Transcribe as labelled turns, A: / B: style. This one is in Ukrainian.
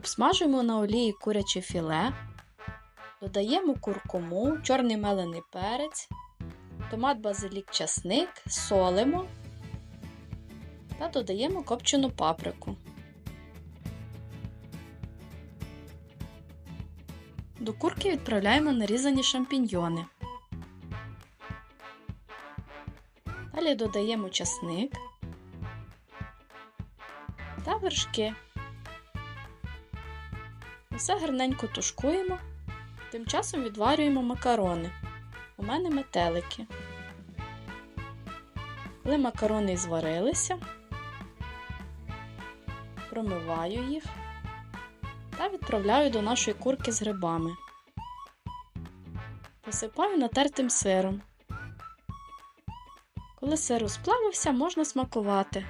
A: Обсмажуємо на олії куряче філе, додаємо куркуму, чорний мелений перець, томат, базилік, часник, солимо та додаємо копчену паприку. До курки відправляємо нарізані шампіньйони. Далі додаємо часник та вершки. Все гарненько тушкуємо, тим часом відварюємо макарони. У мене метелики. Коли макарони зварилися, промиваю їх та відправляю до нашої курки з грибами. Посипаю натертим сиром. Коли сир розплавився, можна смакувати.